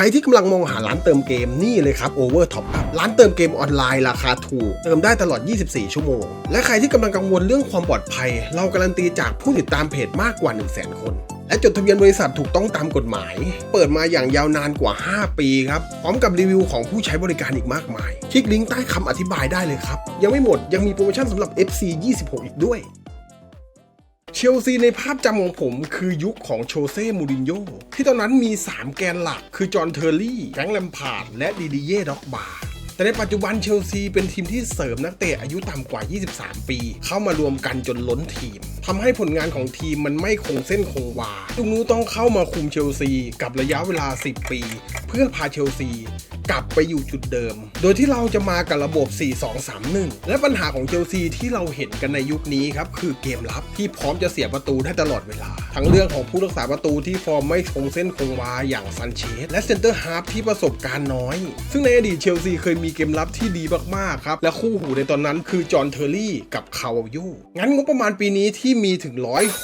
ใครที่กำลังมองหาร้านเติมเกมนี่เลยครับ Over Top Up ร้านเติมเกมออนไลน์ราคาถูก เติมได้ตลอด 24 ชั่วโมง และใครที่กำลังกังวลเรื่องความปลอดภัย เราการันตีจากผู้ติดตามเพจมากกว่า 1 0 0 0 0 0คนและจดทะเบียนบริษัทถูกต้องตามกฎหมาย เปิดมาอย่างยาวนานกว่า 5 ปีครับ พร้อมกับรีวิวของผู้ใช้บริการอีกมากมาย คลิกลิงก์ใต้คำอธิบายได้เลยครับ ยังไม่หมดยังมีโปรโมชั่นสำหรับ FC 26 อีกด้วย เชลซีในภาพจำของผมคือยุคของโชเซ่ มูรินโญ่ที่ตอนนั้นมี 3 แกนหลัก คือจอห์นเทอร์รี่ แฟรงค์แลมพาร์ดและดีดีเย่ด็อกบาแต่ในปัจจุบันเชลซีเป็นทีมที่เสริมนักเตะอายุต่ำกว่า 23 ปี เข้ามารวมกันจนล้นทีมทำให้ผลงานของทีมมันไม่คงเส้นคงวาตุงนูต้องเข้ามาคุมเชลซีกับระยะเวลา 10 ปี เพื่อพาเชลซี กลับไปอยู่จุดเดิม โดยที่เราจะมากับระบบ 4-2-3-1 และปัญหาของเชลซีที่เราเห็นกันในยุคนี้ครับ คือเกมรับที่พร้อมจะเสียประตูได้ตลอดเวลา ทั้งเรื่องของผู้รักษาประตูที่ฟอร์มไม่คงเส้นคงวาอย่างซันเชสและเซนเตอร์ฮาร์ฟที่ประสบการณ์น้อย ซึ่งในอดีตเชลซีเคยมีเกมรับที่ดีมากๆครับและคู่หูในตอนนั้นคือจอห์นเทอร์รี่กับคาวาโยงั้นงบประมาณปีนี้ที่มีถึง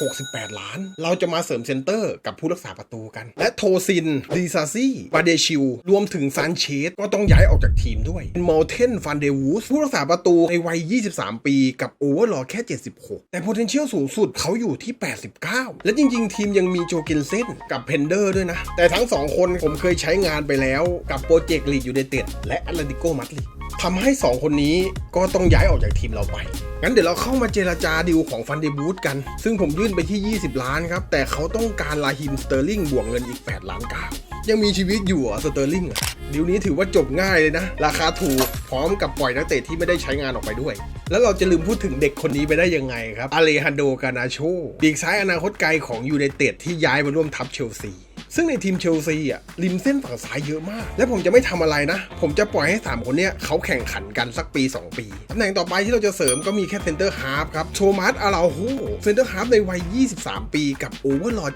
168 ล้าน เราจะมาเสริมเซนเตอร์กับผู้รักษาประตูกัน และโทซินดีซาซี่บาเดชิลรวมถึงซานเชสก็ต้องย้ายออกจากทีมด้วยมอลเทนฟันเดวูสผู้รักษาประตูในวัย 23 ปีกับโอเวอร์ลอแค่ 76 แต่ potential สูงสุดเขาอยู่ที่ 89 และจริง ๆ ทีมยังมีโจกินเซนกับเพนเดอร์ด้วยนะ แต่ทั้ง2คนผมเคยใช้งานไปแล้วกับโปรเจกต์ลีดยูไนเต็ดและแอตเลติโกมาดริดทำให้ 2 คนนี้ก็ต้องย้ายออกจากทีมเราไป งั้นเดี๋ยวเราเข้ามาเจราจาดีลของฟันเดบูธกัน ซึ่งผมยื่นไปที่ 20 ล้านครับ แต่เขาต้องการลาฮิมสเตอร์ลิงบวกเงินอีก 8 ล้านกา ยังมีชีวิตอยู่อะสเตอร์ลิงอะดีลนี้ถือว่าจบง่ายเลยนะ ราคาถูกพร้อมกับปล่อยนักเตะที่ไม่ได้ใช้งานออกไปด้วย แล้วเราจะลืมพูดถึงเด็กคนนี้ไปได้ยังไงครับอเลฮันโดกานาโชปีกซ้ายอนาคตไกลของยูไนเต็ดที่ย้ายมาร่วมทัพเชลซี ซึ่งในทีมเชลซีอะริมเส้นฝั่งซ้ายเยอะมาก และผมจะไม่ทำอะไรนะ ผมจะปล่อยให้ 3 คนเนี้ยเขาแข่งขันกันสักปี 2 ปีตำแหน่งต่อไปที่เราจะเสริมก็มีแค่เซนเตอร์ฮาร์ฟครับโชมัสอาราโฮเซนเตอร์ฮาร์ฟในวัย 23 ปีกับโอเวอร์ลอ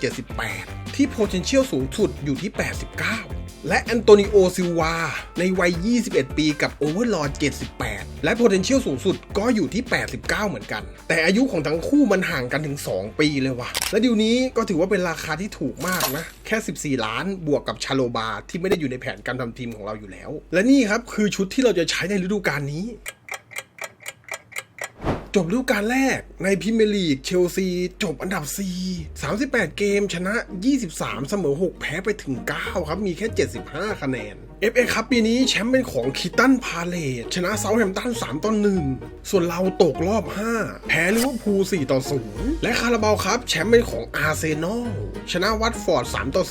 78 ที่ potential สูงสุดอยู่ที่ 89 และแอนโตนิโอซิลวาในวัย 21 ปีกับโอเวอร์ลอด78 และ potential สูงสุดก็อยู่ที่ 89 เหมือนกัน แต่อายุของทั้งคู่มันห่างกันถึง 2 ปีเลยว่ะ และดิวนี้ก็ถือว่าเป็นราคาที่ถูกมากนะ แค่ 14 ล้านบวกกับชาโลบาที่ไม่ได้อยู่ในแผนการทำทีมของเราอยู่แล้ว และนี่ครับคือชุดที่เราจะใช้ในฤดูกาลนี้ จบฤดูกาลแรกในพรีเมียร์ลีกเชลซี จบอันดับ 4 38 เกมชนะ 23 เสมอ 6 แพ้ไปถึง 9 ครับ มีแค่ 75 คะแนน FA ครับปีนี้แชมป์เป็นของคิตันพาเลตชนะเซาท์แฮมตัน3ต่อ1ส่วนเราตกรอบ 5 แพ้ลิเวอร์พูล4ต่อ0และคาราบาวครับแชมป์เป็นของอาร์เซนอลชนะวัตฟอร์ด3ต่อ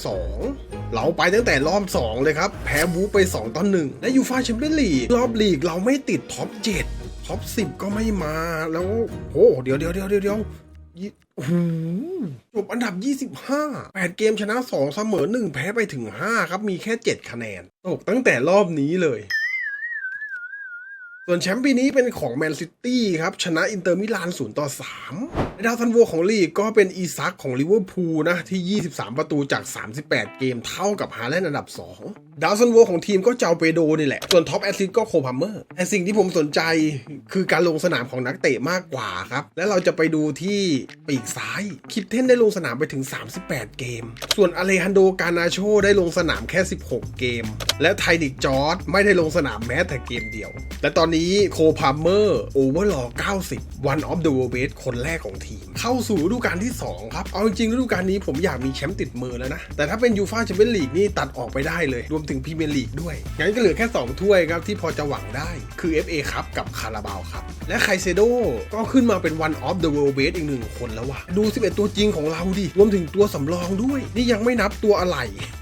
2เราไปตั้งแต่รอบ 2 เลยครับ แพ้บูไป 2ต่อ1และยูฟาแชมเปี้ยนลีกรอบลีกเราไม่ติดท็อป 7 ท็อปสิบก็ไม่มาแล้วโอ้เดี๋ยวเดี๋ยวเดี๋ยวเดี๋ยวเดี๋ยวยี่โอ้โหจบอันดับ 25 8 เกมชนะ 2 เสมอ 1 แพ้ไปถึง 5 ครับ มีแค่ 7 คะแนน ตกตั้งแต่รอบนี้เลย ส่วนแชมป์ปีนี้เป็นของแมนซิตี้ครับ ชนะอินเตอร์มิลาน0ต่อ3ดาวซันโวของลีกก็เป็นอีซักของลิเวอร์พูลนะที่ 23 ประตูจาก 38 เกมเท่ากับฮาแลนด์อันดับ 2 ดาวซันโวของทีมก็เจ้าเปโดนี่แหละ ส่วนท็อปแอสซิสก็โคพัมเมอร์แต่สิ่งที่ผมสนใจคือการลงสนามของนักเตะมากกว่าครับ และเราจะไปดูที่ปีกซ้าย คิปเทนได้ลงสนามไปถึง 38 เกม ส่วนอเลฮันโดกานาโชได้ลงสนามแค่ 16 เกม และไทนิกจอร์ดไม่ได้ลงสนามแม้แต่เกมเดียว และตอนนี้โคพัมเมอร์โอเวอร์ลอ90 one of the world best คนแรกของทีม เข้าสู่ฤดูกาลที่ 2 ครับ เอาจริงๆฤดูกาลนี้ผมอยากมีแชมป์ติดมือแล้วนะ แต่ถ้าเป็นยูฟาแชมเปี้ยนลีกนี่ตัดออกไปได้เลย รวมถึงพรีเมียร์ลีกด้วย งั้นก็เหลือแค่ 2 ถ้วยครับ ที่พอจะหวังได้คือ FA ครับกับคาราบาวครับ และไคเซโดก็ขึ้นมาเป็น one of the world best อีกหนึ่งคนแล้วว่ะดู 11 ตัวจริงของเราดิรวมถึงตัวสำรองด้วย นี่ยังไม่นับตัวอะไร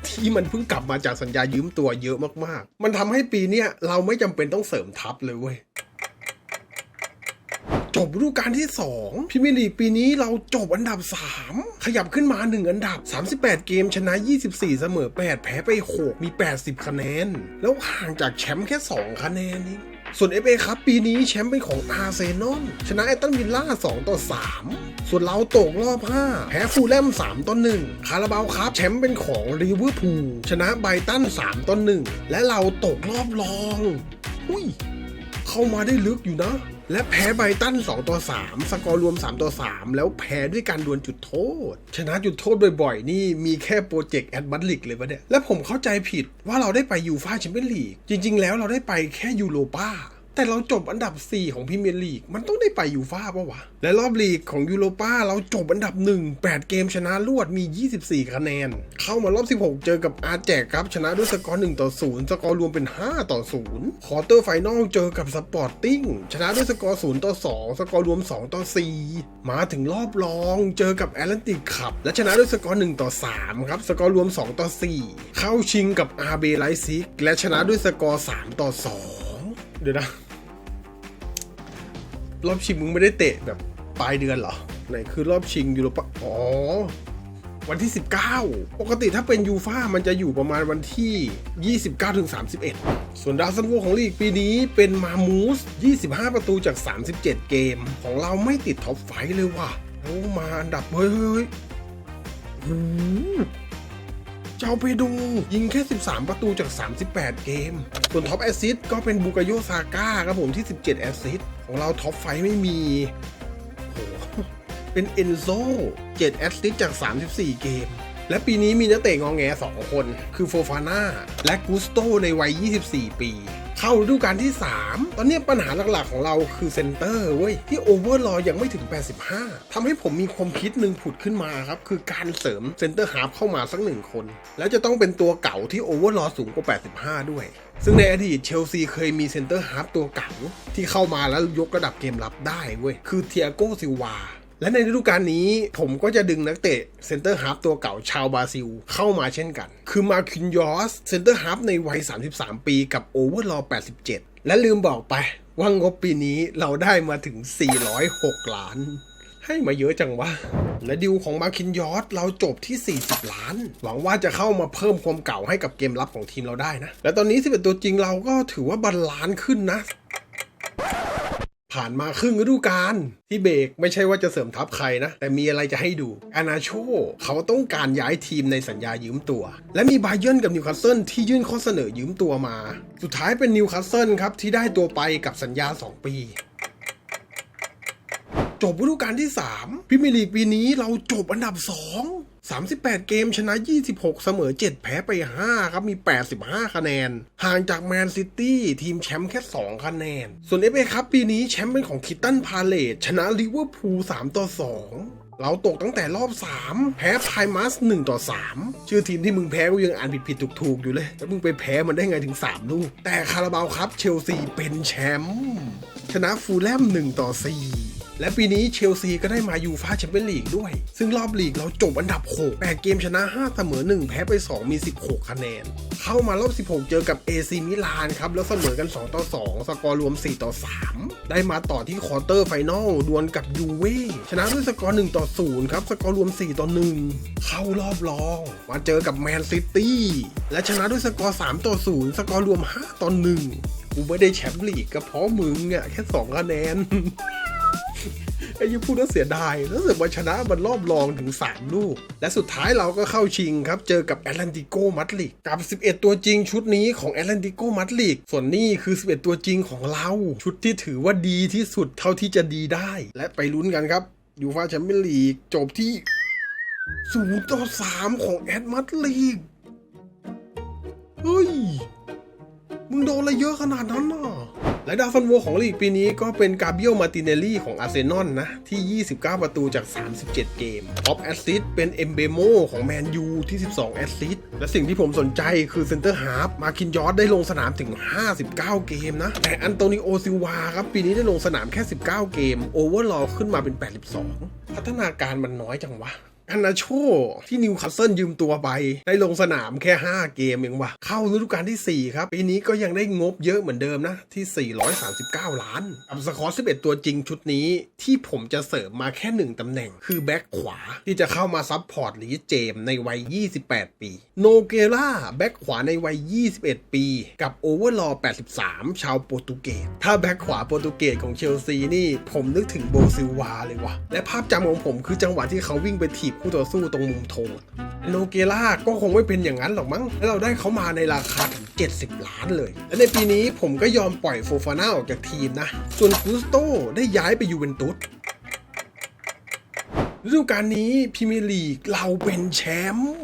ที่มันเพิ่งกลับมาจากสัญญายืมตัวเยอะมากๆ มันทำให้ปีเนี้ยเราไม่จำเป็นต้องเสริมทัพเลยเว้ยจบฤดูกาลที่ 2พรีเมีร์ลีปีนี้เราจบอันดับ 3 ขยับขึ้นมา 1 อันดับ 38 เกมชนะ 24 เสมอ 8 แพ้ไป 6 มี 80 คะแนน แล้วห่างจากแชมป์แค่ 2 คะแนนเองส่วน FA ครับปีนี้แชมป์เป็นของอาร์เซนอลชนะแอตตันวิลล่า 2 ต่อ 3 ส่วนเราตกรอบ 5 แพ้ฟูลแลม 3 ต่อ 1 คาราบาวครับแชมป์เป็นของลิเวอร์พูลชนะไบตัน 3 ต่อ 1 และเราตกรอบรอง อุ้ย เข้ามาได้ลึกอยู่นะ และแพ้ไบตัน 2 ต่อ 3 สกอร์รวม 3 ต่อ 3 แล้วแพ้ด้วยการดวลจุดโทษ ชนะจุดโทษบ่อยๆ นี่มีแค่โปรเจกต์แอดบัตลิกเลยปะเนี่ย และผมเข้าใจผิดว่าเราได้ไปยูฟาแชมเปี้ยนลีก จริงๆ แล้วเราได้ไปแค่ยูโรปา แต่เราจบอันดับ 4 ของพรีเมียร์ลีก มันต้องได้ไปยูฟ่าปะวะ และรอบลีกของยูโรป้าเราจบอันดับ 1 8 เกมชนะรวดมี 24 คะแนน เข้ามารอบ 16 เจอกับอาร์แจกครับ ชนะด้วยสกอร์ 1 ต่อ 0 สกอร์รวมเป็น 5 ต่อ 0 คอร์เตอร์ไฟนอลเจอกับสปอร์ติ้ง ชนะด้วยสกอร์ 0 ต่อ 2 สกอร์รวม 2 ต่อ 4 มาถึงรอบรองเจอกับแอตแลนติกขับและชนะด้วยสกอร์ 1 ต่อ 3 ครับ สกอร์รวม 2 ต่อ 4 เข้าชิงกับอาร์เบไลซิกและชนะด้วยสกอร์ 3 ต่อ 2 เดี๋ยวนะ รอบชิงมึงไม่ได้เตะแบบปลายเดือนเหรอ ไหนคือรอบชิงยูโรปาอ๋อ วันที่ 19 ปกติถ้าเป็นยูฟ่ามันจะอยู่ประมาณวันที่ 29ถึง31 ส่วนดาวซันโวของลีกปีนี้เป็นมามูส 25 ประตูจาก 37 เกม ของเราไม่ติดท็อปไฟเลยว่ะโอ้มาอันดับ เฮ้ยเฮ้ยเฮ้ย จ้าไปดู ยิงแค่ 13 ประตูจาก 38 เกม ส่วนท็อปแอสซิสก็เป็นบุกโยซาก้าครับผมที่ 17 แอสซิสของเราท็อปไฟไม่มีโอ้โหเป็นเอนโซ7แอสซิสจาก 34 เกม และปีนี้มีนักเตะงองแง 2 คน คือโฟฟาน่าและกูสโตในวัย 24 ปี เข้าฤดูกาลที่ 3 ตอนนี้ปัญหาหลักๆของเราคือเซนเตอร์เว้ย ที่โอเวอร์ลอยังไม่ถึง 85ทำให้ผมมีความคิดหนึ่งผุดขึ้นมาครับ คือการเสริมเซนเตอร์ฮาร์ฟเข้ามาสักหนึ่งคน แล้วจะต้องเป็นตัวเก่าที่โอเวอร์ลอสูงกว่า 85 ด้วย ซึ่งในอดีตเชลซีเคยมีเซนเตอร์ฮาร์ฟตัวเก่าที่เข้ามาแล้วยกระดับเกมรับได้เว้ยคือเทียโกซิวา และในฤดูกาลนี้ผมก็จะดึงนักเตะเซนเตอร์ฮาร์ฟตัวเก่าชาวบราซิลเข้ามาเช่นกัน คือมาคินยอสเซนเตอร์ฮาร์ฟในวัย 33 ปีกับโอเวอร์ลอ87 และลืมบอกไปว่างบปีนี้เราได้มาถึง 406 ล้าน ให้มาเยอะจังวะ และดิวของมาคินยอสเราจบที่ 40 ล้าน หวังว่าจะเข้ามาเพิ่มความเก่าให้กับเกมรับของทีมเราได้นะ และตอนนี้ 11 ตัวจริงเราก็ถือว่าบาลานขึ้นนะ ผ่านมาครึ่งฤดูกาลที่เบรกไม่ใช่ว่าจะเสริมทัพใครนะ แต่มีอะไรจะให้ดูอานาโชเขาต้องการย้ายทีมในสัญญายืมตัว และมีบาเยิร์นกับนิวคาสเซิลที่ยื่นข้อเสนอยืมตัวมา สุดท้ายเป็นนิวคาสเซิลครับที่ได้ตัวไปกับสัญญา 2 ปีจบฤดูกาลที่ 3พิมยร์ลีกปีนี้เราจบอันดับ 2 38 เกมชนะ 26 เสมอ 7 แพ้ไป 5 ครับ มี 85 คะแนน ห่างจากแมนซิตี้ทีมแชมป์แค่ 2 คะแนน ส่วน FA ครับปีนี้แชมป์เป็นของคิตตันพาเลตชนะลิเวอร์พูล 3 ต่อ 2เราตกตั้งแต่รอบ 3 แพ้ไพมัส1ต่อ 3 ชื่อทีมที่มึงแพ้กูยังอ่านผิดๆถูกๆอยู่เลย แล้วมึงไปแพ้มันได้ไงถึง 3 ลูก แต่คาราบาวครับเชลซีเป็นแชมป์ชนะฟูลแลม1ต่อ 4 และปีนี้เชลซีก็ได้มายูฟาแชมเปี้ยนลีกด้วย ซึ่งรอบลีกเราจบอันดับ 6 8 เกมชนะ 5 เสมอ 1 แพ้ไป 2 มี 16 คะแนน เข้ามารอบ 16 เจอกับ AC มิลานครับ แล้วเสมอกัน 2 ต่อ 2 สกอร์รวม 4 ต่อ 3 ได้มาต่อที่ควอเตอร์ไฟนอลดวลกับยูเว่ชนะด้วยสกอร์ 1 ต่อ 0 ครับ สกอร์รวม 4 ต่อ 1 เข้ารอบรอง มาเจอกับแมนซิตี้และชนะด้วยสกอร์ 3 ต่อ 0 สกอร์รวม 5 ต่อ 1กูไม่ได้แชมป์ลีกก็เพราะมึงอะแค่ 2 คะแนน ไอ้ยี่พูดแล้วเสียดายแล้วเสือกมาชนะมันรอบรองถึง 3 ลูก และสุดท้ายเราก็เข้าชิงครับ เจอกับแอตแลนติโกมัดลิกกับ 11 ตัวจริงชุดนี้ของแอตแลนติโกมัดลิกส่วนนี้คือ 11 ตัวจริงของเรา ชุดที่ถือว่าดีที่สุดเท่าที่จะดีได้ และไปลุ้นกันครับยูฟาแชมเปี้ยนลีกจบที่0ต่อ3ของแอตมัดลีกเฮ้ย มึงโดนอะไรเยอะขนาดนั้นน่ะและดาวฟันโวของลีกปีนี้ก็เป็นกาเบียลมาติเนลลี่ของอาร์เซนอลนะ ที่ 29 ประตูจาก 37 เกมท็อปแอสซิสเป็นเอมเบโมของแมนยูที่ 12 แอสซิสและสิ่งที่ผมสนใจคือเซนเตอร์ฮาร์ฟมาคินยอสได้ลงสนามถึง 59 เกมนะ แต่อันโตนิโอซิวาครับ ปีนี้ได้ลงสนามแค่ 19 เกม โอเวอร์ลอขึ้นมาเป็น 82 พัฒนาการมันน้อยจังวะ อันนาโชที่นิวคาสเซิลยืมตัวไป ได้ลงสนามแค่ 5 เกมเองว่ะ เข้าฤดูกาลที่ 4 ครับ ปีนี้ก็ยังได้งบเยอะเหมือนเดิมนะ ที่ 439 ล้านกับสกอร์11 ตัวจริงชุดนี้ ที่ผมจะเสริมมาแค่ 1 ตำแหน่ง คือแบ็คขวาที่จะเข้ามาซับพอร์ตลีเจมในวัย 28 ปี โนเกล่าแบ็คขวาในวัย 21 ปี กับโอเวอร์ลอ83 ชาวโปรตุเกสถ้าแบ็คขวาโปรตุเกสของเชลซีนี่ผมนึกถึงโบซิลวาเลยว่ะและภาพจำของผมคือจังหวะที่เขาวิ่งไปถีบคู่ต่อสู้ตรงมุมธงโนเกล่าก็คงไม่เป็นอย่างนั้นหรอกมั้ง แล้วเราได้เขามาในราคาถึง 70 ล้านเลย และในปีนี้ผมก็ยอมปล่อยโฟฟาน่าออกจากทีมนะ ส่วนกุสโตได้ย้ายไปยูเวนตุสฤดูกาลนี้พรีเมียร์ลีกเราเป็นแชมป์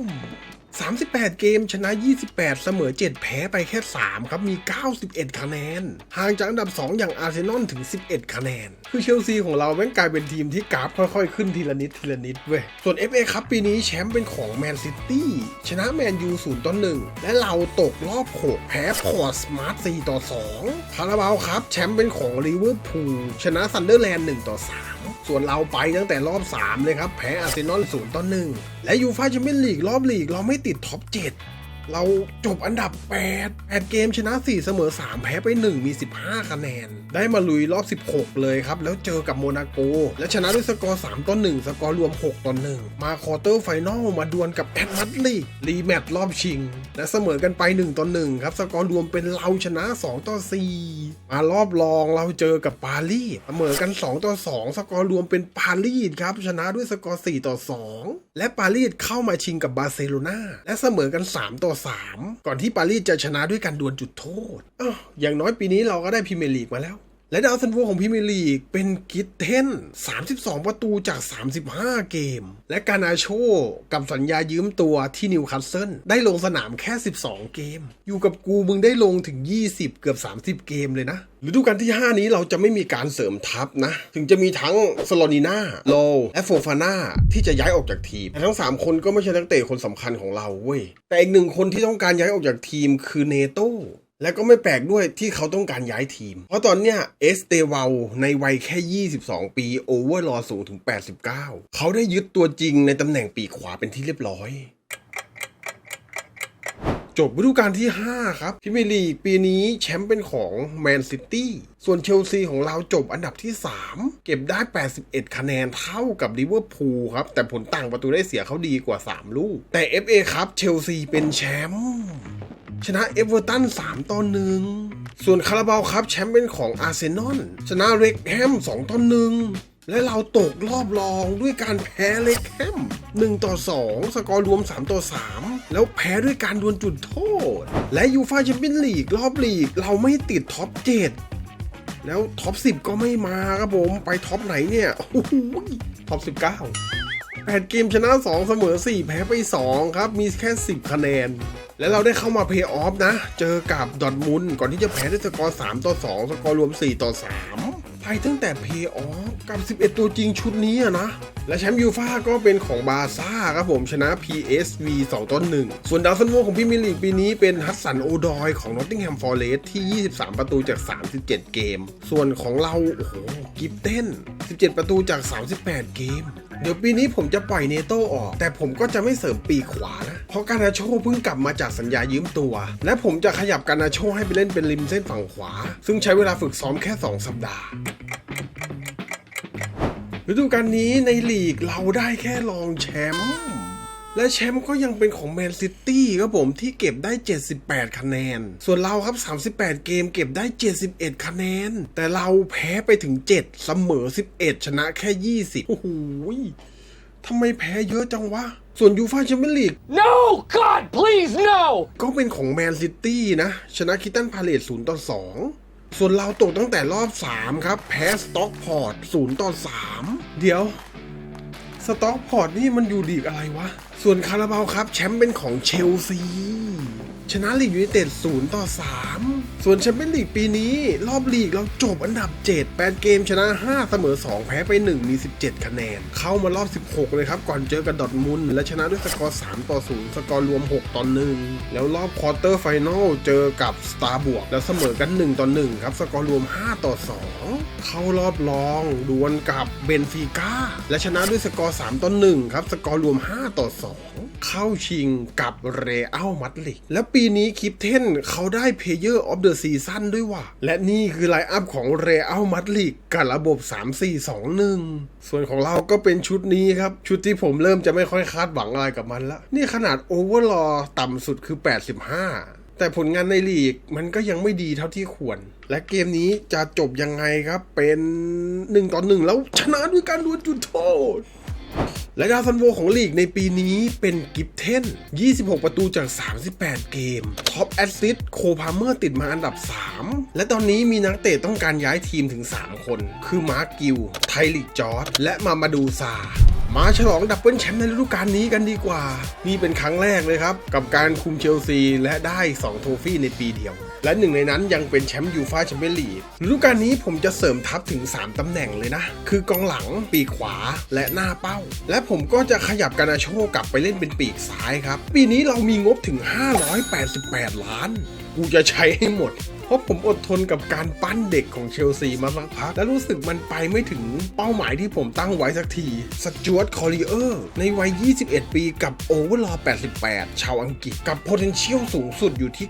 38 เกมชนะ 28 เสมอ 7 แพ้ไปแค่ 3 ครับ มี 91 คะแนน ห่างจากอันดับ 2 อย่างอาร์เซนอลถึง 11 คะแนน คือเชลซีของเราแม่งกลายเป็นทีมที่กราฟค่อยๆ ขึ้นทีละนิด ทีละนิดเว้ย ส่วน FA ครับปีนี้แชมป์เป็นของแมนซิตี้ชนะแมนยู0ต่อ1และเราตกรอบ 6 แพ้พอร์สมาร์ท4ต่อ2คาราบาวครับแชมป์เป็นของลิเวอร์พูลชนะซันเดอร์แลนด์1ต่อ3ส่วนเราไปตั้งแต่รอบ 3 เลยครับ แพ้อาร์เซนอล0ต่อ1และยูฟ่าแชมเปี้ยนลีกรอบลีกเราไม่ติดท็อป 7 เราจบอันดับ 8 8 เกมชนะ 4 เสมอ 3 แพ้ไป 1 มี 15 คะแนน ได้มาลุยรอบ 16 เลยครับ แล้วเจอกับโมนาโก และชนะด้วยสกอร์ 3ต่อ1สกอร์รวม 6ต่อ1มาควอเตอร์ไฟนอลมาดวลกับแอตมาดริดรีแมตช์รอบชิง และเสมอกันไป 1ต่อ1ครับ สกอร์รวมเป็นเราชนะ 2 ต่อ 4 มารอบรองเราเจอกับปารีสเสมอกัน 2 ต่อ 2 สกอร์รวมเป็นปารีสครับ ชนะด้วยสกอร์ 4 ต่อ 2และปารีสเข้ามาชิงกับบาร์เซโลนาและเสมอกัน 3 ต่อ 3 ก่อนที่ปารีสจะชนะด้วยการดวลจุดโทษอ้าวอย่างน้อยปีนี้เราก็ได้พรีเมียร์ลีกมาแล้ว และดาวซันโวของพรีเมียร์ลีกเป็นกิตเทน 32 ประตูจาก 35 เกม และกานาโชกับสัญญายืมตัวที่นิวคาสเซิลได้ลงสนามแค่ 12 เกม อยู่กับกูมึงได้ลงถึง 20 เกือบ 30 เกมเลยนะฤดูกาลที่ 5 นี้เราจะไม่มีการเสริมทัพนะ ถึงจะมีทั้งสโลนีนาโลและโฟฟาน่าที่จะย้ายออกจากทีม แต่ทั้ง 3 คนก็ไม่ใช่นักเตะคนสำคัญของเราเว้ย แต่อีกหนึ่งคนที่ต้องการย้ายออกจากทีมคือเนโต และก็ไม่แปลกด้วยที่เขาต้องการย้ายทีม เพราะตอนเนี้ยเอสเตวาลในวัยแค่ 22 ปีโอเวอร์ลอสูงถึง 89 เขาได้ยึดตัวจริงในตำแหน่งปีกขวาเป็นที่เรียบร้อย จบฤดูกาลที่ 5 ครับพรีเมียร์ลีปีนี้แชมป์เป็นของแมนซิตี้ส่วนเชลซีของเราจบอันดับที่ 3 เก็บได้ 81 คะแนนเท่ากับลิเวอร์พูลครับ แต่ผลต่างประตูได้เสียเขาดีกว่า 3 ลูก แต่ FA ครับเชลซีเป็นแชมป์ ชนะเอเวอร์ตัน3ต่อ1ส่วนคาราบาวครับแชมป์เป็นของอาร์เซนอลชนะเล็กแฮม2ต่อ1และเราตกรอบรองด้วยการแพ้เล็กแฮม1ต่อ 2 สกอร์รวม 3 ต่อ 3 แล้วแพ้ด้วยการดวลจุดโทษ และยูฟาแชมเปี้ยนลีกรอบลีก เราไม่ติดท็อป 7 แล้วท็อป 10 ก็ไม่มาครับผม ไปท็อปไหนเนี่ย โอ้โหท็อป 19 8 เกมชนะ 2 เสมอ 4 แพ้ไป 2 ครับ มีแค่ 10 คะแนน แล้วเราได้เข้ามาเพย์ออฟนะ เจอกับดอทมุนก่อนที่จะแพ้ด้วยสกอร์ 3 ต่อ 2 สกอร์รวม 4 ต่อ 3 ไปตั้งแต่เพย์ออฟกับ 11 ตัวจริงชุดนี้นะ และแชมป์ยูฟ่าก็เป็นของบาร์ซ่าครับผมชนะ PSV 2ต่อ1ส่วนดาวซันโวของพรีเมียร์ลีกปีนี้เป็นฮัสสันโอดอยของนอตติงแฮมฟอร์เรสที่ 23 ประตูจาก 37 เกม ส่วนของเรา โอ้โห กิฟเต้น 17 ประตูจาก 38 เกมเดี๋ยวปีนี้ผมจะปล่อยเนโต้ออก แต่ผมก็จะไม่เสริมปีขวานะ เพราะการนาโชเพิ่งกลับมาจากสัญญายืมตัว และผมจะขยับการนาโชให้ไปเล่นเป็นริมเส้นฝั่งขวา ซึ่งใช้เวลาฝึกซ้อมแค่ 2 สัปดาห์ฤดูกาลนี้ในลีกเราได้แค่รองแชมป์และแชมป์ก็ยังเป็นของแมนซิตี้ครับผมที่เก็บได้ 78 คะแนน ส่วนเราครับ 38 เกมเก็บได้ 71 คะแนน แต่เราแพ้ไปถึง 7 เสมอ 11 ชนะแค่ 20 โอ้โหทำไมแพ้เยอะจังวะ ส่วนยูฟ่าแชมเปี้ยนลีก No! God, please, no! ก็เป็นของแมนซิตี้นะ ชนะคิตตันพาเลต0ต่อ2 ส่วนเราตกตั้งแต่รอบ 3 ครับ แพ้สต็อกพอร์ต0ต่อ 3 เดี๋ยวสต็อกพอร์ตนี่มันอยู่ดีกอะไรวะ ส่วนคาราบาวครับ แชมป์เป็นของเชลซี ชนะลีกยูไนเต็ด0ต่อ 3 ส่วนแชมเปี้ยนลีกปีนี้ รอบลีกเราจบอันดับ 7 8 เกมชนะ 5 เสมอ 2 แพ้ไป 1 มี 17 คะแนน เข้ามารอบ 16 เลยครับ ก่อนเจอกับดอทมุนและชนะด้วยสกอร์ 3 ต่อ 0 สกอร์รวม 6 ต่อ 1 แล้วรอบควอเตอร์ไฟนอลเจอกับสตาร์บวกแล้วเสมอกัน 1 ต่อ 1 ครับ สกอร์รวม 5 ต่อ 2 เข้ารอบรองดวลกับเบนฟิก้าและชนะด้วยสกอร์ 3 ต่อ 1 ครับ สกอร์รวม 5 ต่อ 2 เข้าชิงกับเรอัลมาดริดและปีีนี้คลิปเทนเขาได้ Player of the Season ด้วยว่ะ และนี่คือไลน์อัพของเรอัลมาดริดกับระบบ 3-4-2-1 ส่วนของเราก็เป็นชุดนี้ครับ ชุดที่ผมเริ่มจะไม่ค่อยคาดหวังอะไรกับมันละ นี่ขนาดโอเวอร์ลอต่ำสุดคือ 85แต่ผลงานในลีกมันก็ยังไม่ดีเท่าที่ควร และเกมนี้จะจบยังไงครับเป็น1ต่อ1แล้วชนะด้วยการดวลจุดโทษ และดาวซันโวของลีกในปีนี้เป็นกิฟเทน 26 ประตูจาก 38 เกม ท็อปแอสซิสต์โคพาเมอร์ติดมาอันดับ 3 และตอนนี้มีนักเตะต้องการย้ายทีมถึง 3 คน คือมาร์กกิล ไทลิกจอร์ดและมามาดูซามาฉลองดับเบิลแชมป์ในฤดูกาลนี้กันดีกว่า นี่เป็นครั้งแรกเลยครับ กับการคุมเชลซีและได้ 2 โทฟี่ในปีเดียว และหนึ่งในนั้นยังเป็นแชมป์ยูฟาแชมเปี้ยนลีกฤดูกาลนี้ผมจะเสริมทัพถึง 3 ตำแหน่งเลยนะ คือกองหลัง ปีกขวาและหน้าเป้า และผมก็จะขยับกานาโชกลับไปเล่นเป็นปีกซ้ายครับ ปีนี้เรามีงบถึง 588 ล้าน กูจะใช้ให้หมด ราะผมอดทนกับการปั้นเด็กของเชลซีมาสักพัก และรู้สึกมันไปไม่ถึงเป้าหมายที่ผมตั้งไว้สักทีสจวตคอริเออร์ในวัย 21 ปีกับโอเวอร์ลอ88 ชาวอังกฤษกับ potential สูงสุดอยู่ที่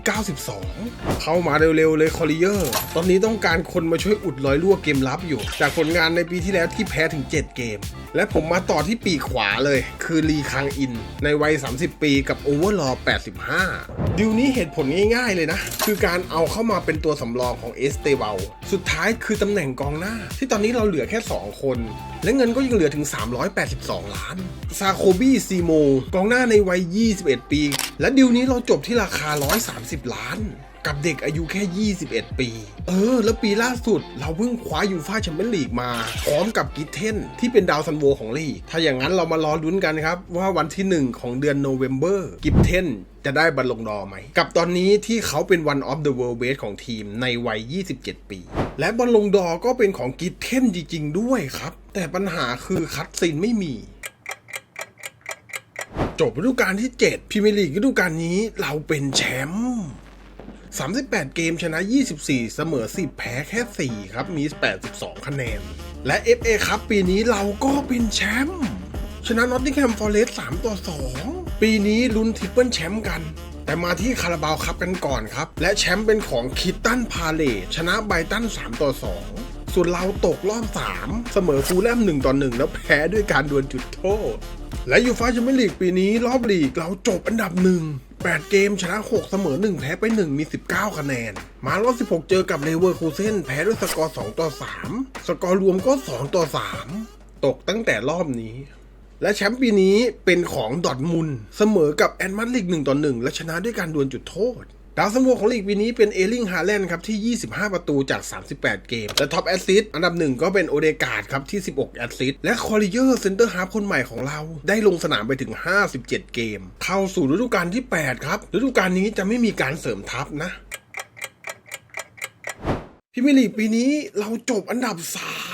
92 เข้ามาเร็วๆเลยคอริเออร์ตอนนี้ต้องการคนมาช่วยอุดรอยรั่วเกมลับอยู่ จากผลงานในปีที่แล้วที่แพ้ถึง 7 เกม และผมมาต่อที่ปีขวาเลย คือลีคังอิน ในวัย 30 ปีกับโอเวอร์ลอ85 ดิวนี้เหตุผลง่ายๆเลยนะ คือการเอาเข้ามาเป็นตัวสำรองของเอสเตเบลสุดท้ายคือตำแหน่งกองหน้า ที่ตอนนี้เราเหลือแค่ 2 คน และเงินก็ยังเหลือถึง 382 ล้าน ซาโคบี้ซีโมกองหน้าในวัย 21 ปี และดิวนี้เราจบที่ราคา 130 ล้าน กับเด็กอายุแค่ 21 ปี เออ แล้วปีล่าสุด เราเพิ่งคว้ายูฟ่าแชมเปี้ยนลีกมา พร้อมกับกิทเทนที่เป็นดาวซันโวของลีก ถ้าอย่างนั้นเรามารอลุ้นกันครับ ว่าวันที่ 1 ของเดือนโนเวม ber กิเทนจะได้บัลลงดอไหม กับตอนนี้ที่เขาเป็น one of the world best ของทีมในวัย 27 ปี และบัลลงดอก็เป็นของกิทเทนจริง ๆ ด้วยครับ แต่ปัญหาคือคัดซีนไม่มีจบฤดูกาลที่ 7พรีเมียร์ลีกฤดูกาลนี้เราเป็นแชมป์ 38 เกมชนะ 24 เสมอ 10 แพ้แค่ 4 ครับ มี 82 คะแนน และ FA ครับปีนี้เราก็เป็นแชมป์ชนะนอตติงแฮมฟอร์เรสต์3ต่อ 2 ปีนี้ลุ้นทริปเปิลแชมป์กัน แต่มาที่คาราบาวคัพกันก่อนครับ และแชมป์เป็นของคิตตันพาเลตชนะไบตัน3ต่อ 2 ส่วนเราตกรอบ 3 เสมอฟูลแลม1ต่อ 1 แล้วแพ้ด้วยการดวลจุดโทษ และยูฟ่าแชมเปี้ยนลีกปีนี้รอบลีกเราจบอันดับหนึ่ง 8 เกมชนะ 6 เสมอ 1 แพ้ไป 1 มี 19 คะแนน มารอบ16 เจอกับเลเวอร์คูเซนแพ้ด้วยสกอร์ 2 ต่อ 3 สกอร์รวมก็ 2 ต่อ 3 ตกตั้งแต่รอบนี้ และแชมป์ปีนี้เป็นของดอทมุนเสมอกับแอนมาร์ลิก1ต่อ1และชนะด้วยการดวลจุดโทษ ดาวซันโวของลีกปีนี้เป็นเอลิงฮาแลนด์ครับที่ 25 ประตูจาก 38 เกม และท็อปแอสซิสต์อันดับหนึ่งก็เป็นโอเดกาดครับที่ 16 แอสซิสต์และคอริเยอร์เซนเตอร์ฮาร์ฟคนใหม่ของเรา ได้ลงสนามไปถึง 57 เกม เข้าสู่ฤดูกาลที่ 8 ครับ ฤดูกาลนี้จะไม่มีการเสริมทัพนะพรีเมียร์ลีปีนี้เราจบอันดับ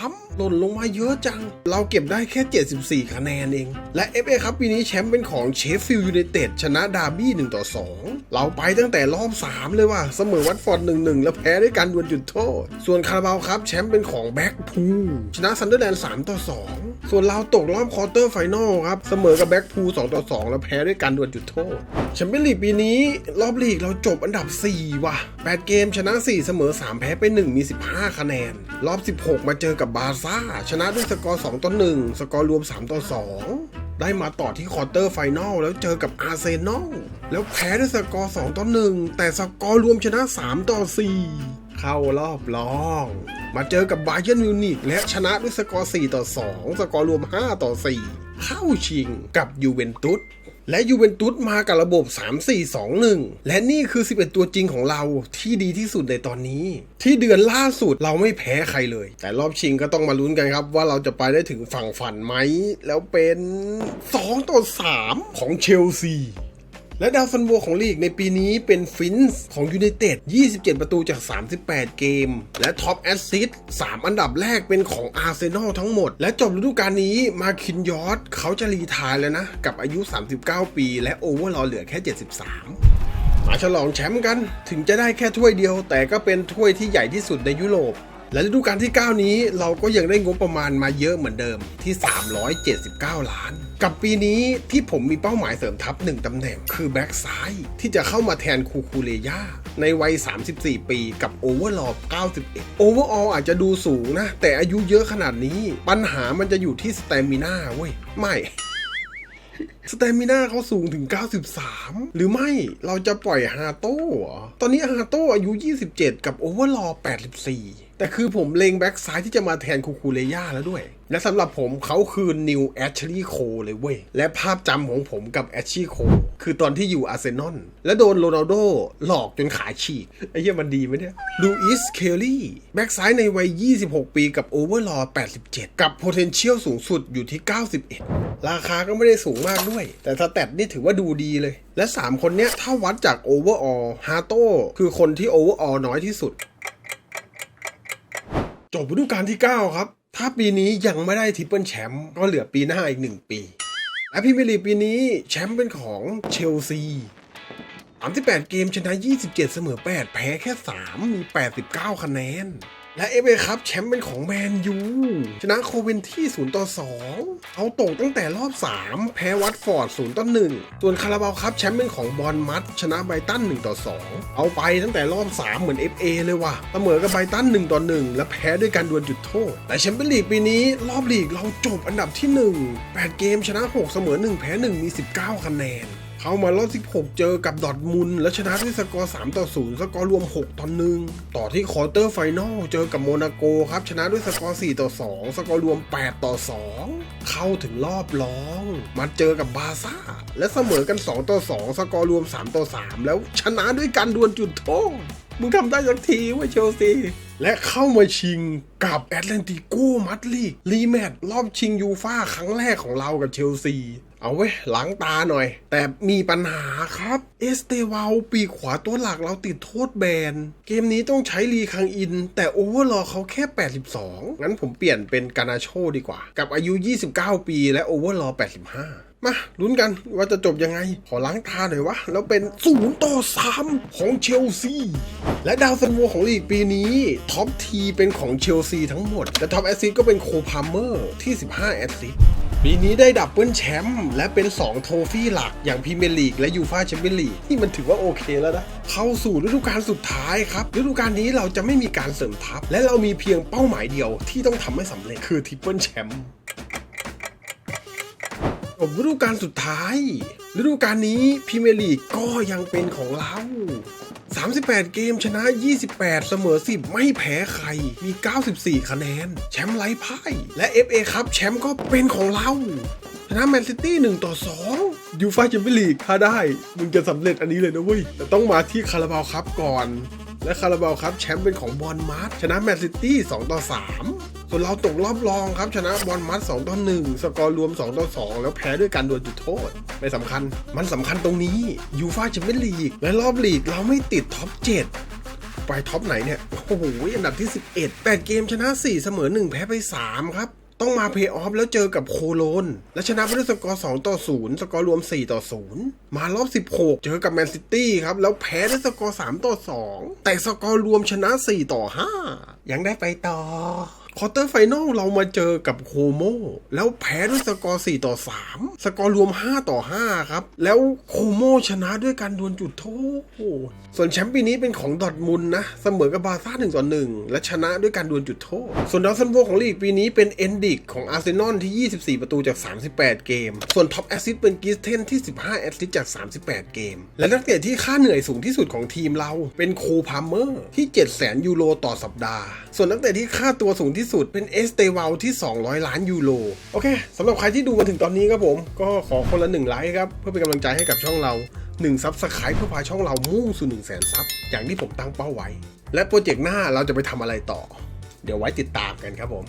3 หล่นลงมาเยอะจัง เราเก็บได้แค่ 74 คะแนนเอง และ FA ครับปีนี้แชมป์เป็นของเชฟฟิลด์ยูไนเต็ดชนะดาร์บี้1ต่อ2 เราไปตั้งแต่รอบ 3 เลยว่ะเสมอวัตฟอร์ด1-1 แล้วแพ้ด้วยการดวลจุดโทษ ส่วนคาราบาวครับแชมป์เป็นของแบ็กพูลชนะซันเดอร์แลนด์3ต่อ2 ส่วนเราตกรอบควอเตอร์ไฟนอลครับเสมอกับแบ็กพูล2ต่อ2 แล้วแพ้ด้วยการดวลจุดโทษแชมเปี้ยนลีกปีนี้รอบลีกเราจบอันดับ 4 ว่ะ8เกมชนะ 4 เสมอ 3 แพ้ไป 1 มี 15 คะแนน รอบ 16 มาเจอกับบาร์ซ่า ชนะด้วยสกอร์ 2 ต่อ 1 สกอร์รวม 3 ต่อ 2 ได้มาต่อที่ควอเตอร์ไฟนอลแล้วเจอกับอาร์เซนอลแล้วแพ้ด้วยสกอร์ 2 ต่อ 1 แต่สกอร์รวมชนะ 3 ต่อ 4เข้ารอบรอง มาเจอกับบาเยิร์นมิวนิกและชนะด้วยสกอร์ 4 ต่อ 2 สกอร์รวม 5 ต่อ 4 เข้าชิงกับยูเวนตุส และยูเวนตุสมากับระบบ 3-4-2-1 และนี่คือ 11 ตัวจริงของเราที่ดีที่สุดในตอนนี้ ที่เดือนล่าสุดเราไม่แพ้ใครเลย แต่รอบชิงก็ต้องมาลุ้นกันครับ ว่าเราจะไปได้ถึงฝั่งฝันไหม แล้วเป็น 2 ต่อ 3 ของเชลซี และดาวซันโวของลีกในปีนี้เป็นฟินส์ของยูไนเต็ด 27 ประตูจาก 38 เกม และท็อปแอสซิสต์3อันดับแรกเป็นของอาร์เซนอลทั้งหมด และจบฤดูกาลนี้มาคินยอร์ดเขาจะรีทายแล้วนะ กับอายุ 39 ปี และโอเวอร์ลอเหลือแค่ 73 มาฉลองแชมป์กัน ถึงจะได้แค่ถ้วยเดียว แต่ก็เป็นถ้วยที่ใหญ่ที่สุดในยุโรป และฤดูกาลที่ 9 นี้เราก็ยังได้งบประมาณมาเยอะเหมือนเดิมที่ 379 ล้าน กับปีนี้ที่ผมมีเป้าหมายเสริมทัพหนึ่งตำแหน่ง คือแบ็กซ้ายที่จะเข้ามาแทนคูคูเลยาในวัย 34 ปีกับโอเวอร์ลอ91 โอเวอร์อออาจจะดูสูงนะ แต่อายุเยอะขนาดนี้ ปัญหามันจะอยู่ที่สเตมิน่าเว้ย ไม่สเตมิน่าเขาสูงถึง 93 หรือไม่เราจะปล่อยฮาโต้ตอนนี้ฮาโต้อายุ 27 กับโอเวอร์ลอ84 แต่คือผมเลงแบ็กซ้ายที่จะมาแทนคูคูเลย่าแล้วด้วย และสำหรับผมเขาคือนิวแอชลีย์โคเลยเว้ย และภาพจำของผมกับแอชลีย์โคคือตอนที่อยู่อาร์เซนอลและโดนโรนัลโดหลอกจนขาฉีก ไอ้เหี้ยมันดีไหมเนี่ยลูอิสเคลลี่แบ็กซ้ายในวัย 26 ปีกับโอเวอร์ลอ87 กับ potential สูงสุดอยู่ที่ 91 ราคาก็ไม่ได้สูงมากด้วย แต่สแตทนี่ถือว่าดูดีเลย และ 3 คนเนี้ยถ้าวัดจากโอเวอร์ออลฮาโต้คือคนที่โอเวอร์ออลน้อยที่สุด จบฤดูกาลที่ 9 ครับ ถ้าปีนี้ยังไม่ได้ทิปเปิลแชมป์ก็เหลือปีหน้าอีก 1 ปี และพรีเมียร์ลีปีนี้แชมป์เป็นของเชลซี38 เกมชนะ 27 เสมอ 8 แพ้แค่ 3 มี 89 คะแนน และเอฟเอครับแชมป์เป็นของแมนยู ชนะโคเวนที่ 0 ต่อ 2 เอาตกตั้งแต่รอบ 3 แพ้วัตฟอร์ด 0 ต่อ 1 ส่วนคาราบาวครับแชมป์เป็นของบอลมัดชนะไบตัน 1 ต่อ 2 เอาไปตั้งแต่รอบ 3 เหมือน FA เลยว่ะเสมอกับไบตัน 1 ต่อ 1 และแพ้ด้วยการดวลจุดโทษ แต่แชมเปี้ยนลีกปีนี้รอบลีกเราจบอันดับที่ 1 8 เกมชนะ 6 เสมอ 1 แพ้ 1 มี 19 คะแนน เข้ามารอบ 16 เจอกับดอทมุนและชนะด้วยสกอร์ 3 ต่อ 0 สกอร์รวม 6 ต่อ 1 ต่อที่คอเตอร์ไฟนอลเจอกับโมนาโกครับ ชนะด้วยสกอร์ 4 ต่อ 2 สกอร์รวม 8 ต่อ 2 เข้าถึงรอบรอง มาเจอกับบาซ่า และเสมอกัน 2 ต่อ 2 สกอร์รวม 3 ต่อ 3 แล้วชนะด้วยการดวลจุดโทษมึงทำได้สักทีเว่าเชลซีและเข้ามาชิงกับแอตแลนติโกมัดลีกรีแมตช์รอบชิงยูฟ่าครั้งแรกของเรากับเชลซี เอาเว้ยล้างตาหน่อย แต่มีปัญหาครับ เอสเตวาลปีขวาตัวหลักเราติดโทษแบน เกมนี้ต้องใช้รีคังอิน แต่โอเวอร์ลอเขาแค่ 82 งั้นผมเปลี่ยนเป็นกานาโชดีกว่า กับอายุ 29 ปีและโอเวอร์ลอ85มาลุ้นกันว่าจะจบยังไง ขอล้างตาหน่อยวะ แล้วเป็น0ต่อ3ของเชลซี และดาวซันโวของลีกปีนี้ ท็อปทีเป็นของเชลซีทั้งหมด และท็อปแอสซิสก็เป็นโคพาเมอร์ที่ 15 แอสซิส ปีนี้ได้ดับเบิลแชมป์และเป็น 2 โทฟี่หลักอย่างพรีเมียร์ลีกและยูฟาแชมเปี้ยนลีกนี่มันถือว่าโอเคแล้วนะ เข้าสู่ฤดูกาลสุดท้ายครับ ฤดูกาลนี้เราจะไม่มีการเสริมทัพ และเรามีเพียงเป้าหมายเดียวที่ต้องทำให้สำเร็จคือทริปเปิลแชมป์ จบฤดูกาลสุดท้าย ฤดูกาลนี้พรีเมียร์ลีกก็ยังเป็นของเรา 38 เกมชนะ 28 เสมอ 10 ไม่แพ้ใคร มี 94 คะแนน แชมป์ไร้พ่าย และ FA ครับแชมป์ก็เป็นของเรา ชนะแมนซิตี้1ต่อ 2 ยูฟ่าแชมเปี้ยนลีกถ้าได้ มึงจะสำเร็จอันนี้เลยนะเว้ย แต่ต้องมาที่คาราบาวครับก่อน และคาราบาวครับแชมป์เป็นของบอลมาร์ชชนะแมนซิตี้2ต่อ 3 ส่วนเราตกรอบรองครับ ชนะบอลมัด2ต่อ1สกอร์รวม 2 ต่อ 2 แล้วแพ้ด้วยการดวลจุดโทษ ไม่สำคัญ มันสำคัญตรงนี้ยูฟาแชมเปี้ยนลีกและรอบลีกเราไม่ติดท็อป 7ไปท็อปไหนเนี่ย โอ้โห อันดับที่ 11 8 เกมชนะ 4 เสมอ 1 แพ้ไป 3 ครับ ต้องมาเพย์ออฟแล้วเจอกับโคโลน และชนะไปด้วยสกอร์ 2 ต่อ 0 สกอร์รวม 4 ต่อ 0 มารอบ 16 เจอกับแมนซิตี้ครับ แล้วแพ้ด้วยสกอร์ 3 ต่อ 2 แต่สกอร์รวมชนะ 4 ต่อ 5 ยังได้ไปต่อ ควอเตอร์ไฟนอลเรามาเจอกับโคโมแล้วแพ้ด้วยสกอร์4ต่อ 3 สกอร์รวม 5 ต่อ 5 ครับ แล้วโคโมชนะด้วยการดวลจุดโทษ ส่วนแชมป์ปีนี้เป็นของดอทมุนนะ เสมอกับบาซ่า1ต่อ 1 และชนะด้วยการดวลจุดโทษ ส่วนดาวซันโวของลีกปีนี้เป็นเอนดิกของอาร์เซนอลที่ 24 ประตูจาก 38 เกม ส่วนท็อปแอสซิสเป็นกิสเทนที่ 15 แอสซิสจาก 38 เกม และนักเตะที่ค่าเหนื่อยสูงที่สุดของทีมเราเป็นโคพาเมอร์ที่ 700,000ยูโรต่อสัปดาห์ ส่วนนักเตะที่ค่าตัวสูงที่สุดเป็นเอสเตวัลที่ 200 ล้านยูโร โอเคสำหรับใครที่ดูมาถึงตอนนี้ครับผม ก็ขอคนละหนึ่งไลค์ครับ เพื่อเป็นกำลังใจให้กับช่องเรา1ซับสไครป์เพื่อพาช่องเรามุ่งสู่1 0 0 0 0แสนซับอย่างที่ผมตั้งเป้าไว้ และโปรเจกต์หน้าเราจะไปทำอะไรต่อ เดี๋ยวไว้ติดตามกันครับผม